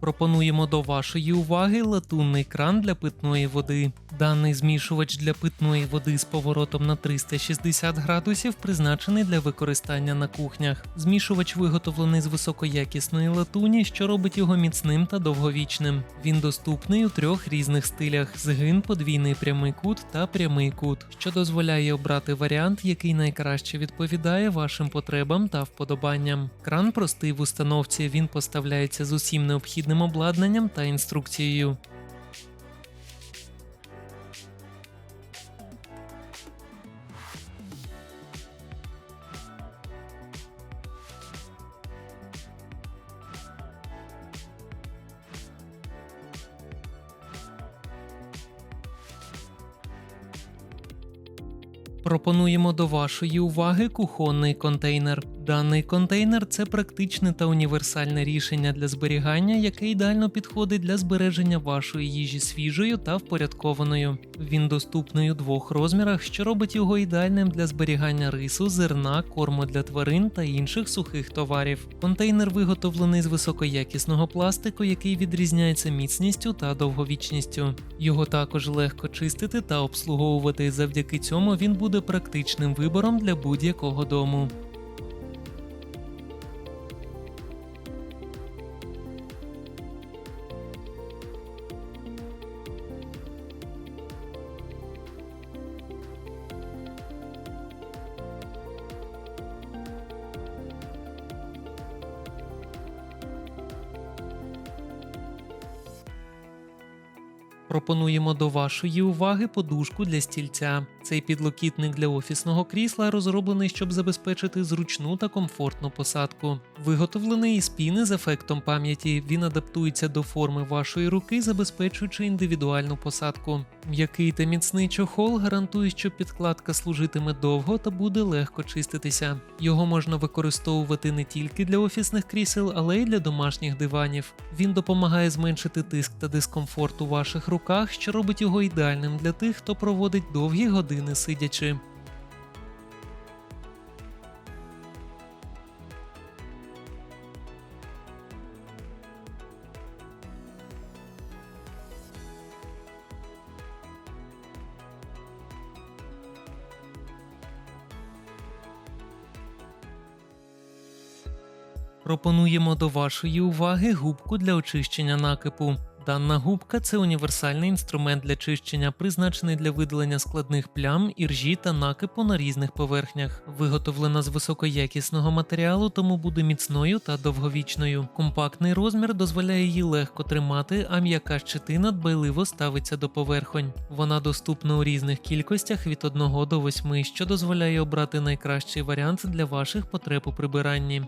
Пропонуємо до вашої уваги латунний кран для питної води. Даний змішувач для питної води з поворотом на 360 градусів призначений для використання на кухнях. Змішувач виготовлений з високоякісної латуні, що робить його міцним та довговічним. Він доступний у трьох різних стилях: згин, подвійний прямий кут та прямий кут, що дозволяє обрати варіант, який найкраще відповідає вашим потребам та вподобанням. Кран простий в установці, він поставляється з усім необхідним обладнанням та інструкцією. Пропонуємо до вашої уваги кухонний контейнер. Даний контейнер це практичне та універсальне рішення для зберігання, яке ідеально підходить для збереження вашої їжі свіжою та впорядкованою. Він доступний у двох розмірах, що робить його ідеальним для зберігання рису, зерна, корму для тварин та інших сухих товарів. Контейнер виготовлений з високоякісного пластику, який відрізняється міцністю та довговічністю. Його також легко чистити та обслуговувати. Завдяки цьому він буде практичним вибором для будь-якого дому. Пропонуємо до вашої уваги подушку для стільця. Цей підлокітник для офісного крісла розроблений, щоб забезпечити зручну та комфортну посадку. Виготовлений із піни з ефектом пам'яті, він адаптується до форми вашої руки, забезпечуючи індивідуальну посадку. М'який та міцний чохол гарантує, що підкладка служитиме довго та буде легко чиститися. Його можна використовувати не тільки для офісних крісел, але й для домашніх диванів. Він допомагає зменшити тиск та дискомфорт у ваших руках, що робить його ідеальним для тих, хто проводить довгі години сидячи. Пропонуємо до вашої уваги губку для очищення накипу. Дана губка це універсальний інструмент для чищення, призначений для видалення складних плям, іржі та накипу на різних поверхнях. Виготовлена з високоякісного матеріалу, тому буде міцною та довговічною. Компактний розмір дозволяє її легко тримати, а м'яка щетина дбайливо ставиться до поверхонь. Вона доступна у різних кількостях від 1 до 8, що дозволяє обрати найкращий варіант для ваших потреб у прибиранні.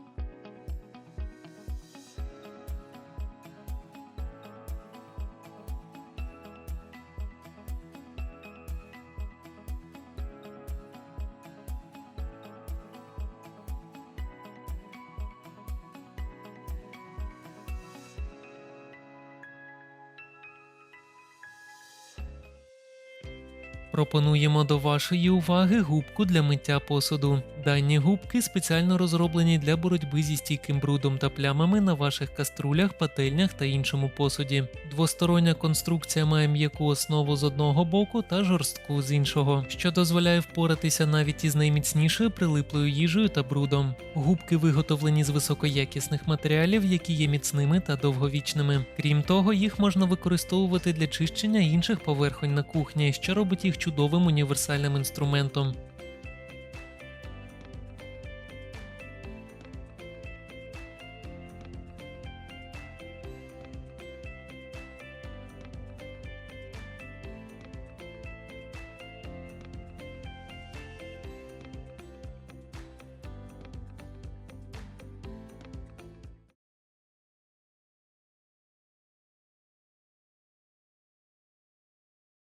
Пропонуємо до вашої уваги губку для миття посуду. Дані губки спеціально розроблені для боротьби зі стійким брудом та плямами на ваших каструлях, пательнях та іншому посуді. Двостороння конструкція має м'яку основу з одного боку та жорстку з іншого, що дозволяє впоратися навіть із найміцнішою прилиплою їжею та брудом. Губки виготовлені з високоякісних матеріалів, які є міцними та довговічними. Крім того, їх можна використовувати для чищення інших поверхонь на кухні, що робить їх чудовим універсальним інструментом.